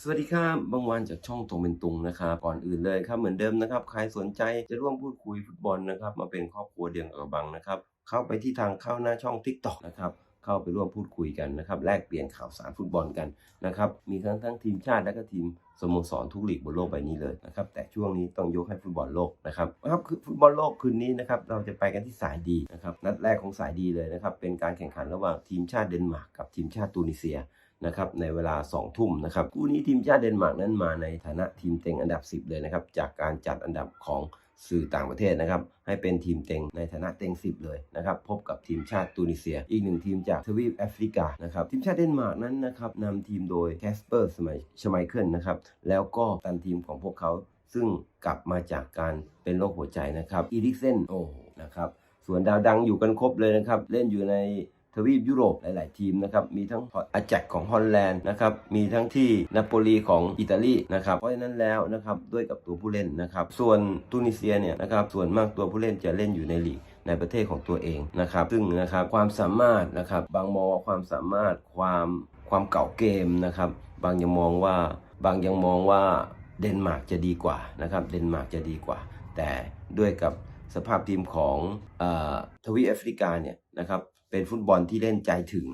สวัสดีครับบางวันจากช่องตรงเป็นตุงนะครับ ก่อนอื่นเลยครับเหมือนเดิมนะครับ ใครสนใจจะร่วมพูดคุยฟุตบอลนะครับ มาเป็นครอบครัวเดียวกับบังนะครับ เข้าไปที่ทางเข้าหน้าช่อง Tik t o อกนะครับ เข้าไปร่วมพูดคุยกันนะครับ แลกเปลี่ยนข่าวสารฟุตบอลกันนะครับ มีทั้งทั้งทีมชาติและก็ทีมสโมสรทุกลีกบนโลกใบนี้เลยนะครับ แต่ช่วงนี้ต้องยกให้ฟุตบอลโลกนะครับครับคือฟุตบอลโลกคืนนี้นะครับเราจะไปกันที่สายดีนะครับนัดแรกของสายดีเลยนะครับเป็นการแข่งขันระหว่างทีมชาติเดนมาร์กกับทีมชาติตูนิเซีย นะครับในเวลา 2 ทุ่มนะครับคู่นี้ทีมชาติเดนมาร์กนั้นมาในฐานะทีมเต็งอันดับ 10 เลยนะครับจากการจัดอันดับของสื่อต่างประเทศนะครับให้เป็นทีมเต็งในฐานะเต็ง 10 เลยนะครับพบกับทีมชาติตูนิเซีย อีกหนึ่งทีมจากทวีปแอฟริกานะครับทีมชาติเดนมาร์กนั้นนะครับนำทีมโดยแคสเปอร์สมัยชไมเคิลนะครับแล้วก็ตันทีมของพวกเขาซึ่งกลับมาจากการเป็นโรคหัวใจนะครับอีริกเซนโอ้โหนะครับส่วนดาวดังอยู่กันครบเลยนะครับ เล่นอยู่ใน ทวีปยุโรปหลาย ๆ ทีมนะครับมีทั้งอาแจกของฮอลแลนด์นะครับมีทั้งที่นาโปลีของอิตาลีนะครับเพราะฉะนั้นแล้วนะครับด้วยกับตัวผู้เล่นนะครับส่วนตูนิเซียเนี่ยนะครับส่วนมากตัวผู้เล่นจะเล่นอยู่ในลีกในประเทศของตัวเองนะครับซึ่งนะครับความสามารถนะครับบางมองว่าความสามารถความความเก่าเกมนะครับบางยังมองว่าบางยังมองว่าเดนมาร์กจะดีกว่านะครับเดนมาร์กจะดีกว่า แต่ด้วยกับ สภาพทีมของอทวีปแอฟริกาเนี่ยนะครับเป็นฟุตบอลที่เล่นใจถึง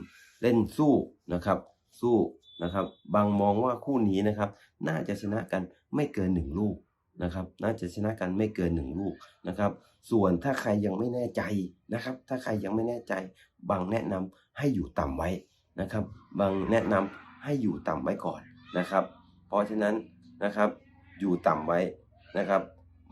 เล่นสู้นะครับ สู้นะครับ บางมองว่าคู่นี้นะครับ น่าจะชนะกันไม่เกินหนึ่งลูกนะครับ น่าจะชนะกันไม่เกินหนึ่งลูกนะครับ ส่วนถ้าใครยังไม่แน่ใจนะครับ ถ้าใครยังไม่แน่ใจ บางแนะนำให้อยู่ต่ำไว้นะครับ บางแนะนำให้อยู่ต่ำไว้ก่อนนะครับ เพราะฉะนั้นนะครับอยู่ต่ำไว้นะครับ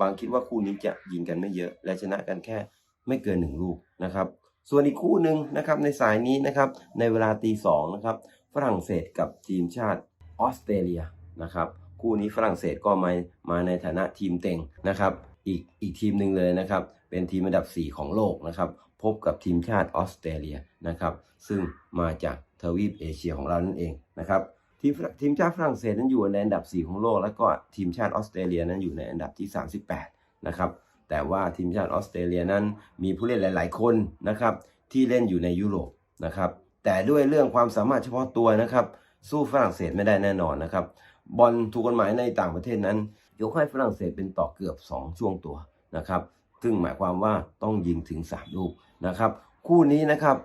บางคิดว่าคู่นี้จะยิงกันไม่เยอะและชนะกันแค่ไม่เกินหนึ่งลูกนะครับ ส่วนอีกคู่หนึ่งนะครับในสายนี้นะครับในเวลาตีสองนะครับฝรั่งเศสกับทีมชาติออสเตรเลียนะครับคู่นี้ฝรั่งเศสก็มามาในฐานะทีมเต็งนะครับ อีกอีกทีมหนึ่งเลยนะครับ เป็นทีมอันดับ 4 ของโลกนะครับ พบกับทีมชาติออสเตรเลียนะครับ ซึ่งมาจากทวีปเอเชียของเรานั่นเองนะครับ ทีมทีมชาติฝรั่งเศสนั้นอยู่ในอันดับ 4 ของโลก แล้วก็ทีมชาติออสเตรเลียนั้นอยู่ในอันดับที่ 38 นะครับ แต่ว่าทีมชาติออสเตรเลียนั้นมีผู้เล่นหลาย ๆ คนนะครับที่เล่นอยู่ในยุโรปนะครับ แต่ด้วยเรื่องความสามารถเฉพาะตัวนะครับ สู้ฝรั่งเศสไม่ได้แน่นอนนะครับ บอลถูกกฎหมายในต่างประเทศนั้น ยกให้ฝรั่งเศสเป็นต่อเกือบ 2 ช่วงตัวนะครับ ซึ่งหมายความว่าต้องยิงถึง 3 ลูกนะครับ คู่นี้นะครับ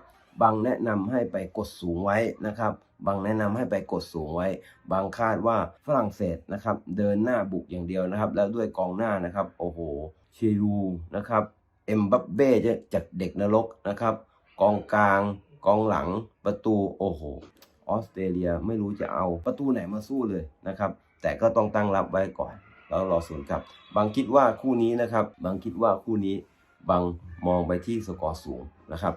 บางแนะนำให้ไปกดสูงไว้นะครับ บางแนะนำให้ไปกดสูงไว้ บางคาดว่าฝรั่งเศสนะครับเดินหน้าบุกอย่างเดียวนะครับ แล้วด้วยกองหน้านะครับโอ้โหเชรูนะครับเอ็มบัปเบ้จากเด็กนรกนะครับ กองกลาง กองหลังประตูโอ้โหออสเตรเลียไม่รู้จะเอาประตูไหนมาสู้เลยนะครับ แต่ก็ต้องตั้งรับไว้ก่อนแล้วรอสวนกลับ บางคิดว่าคู่นี้นะครับ บางคิดว่าคู่นี้บางมองไปที่สกอร์สูงนะครับ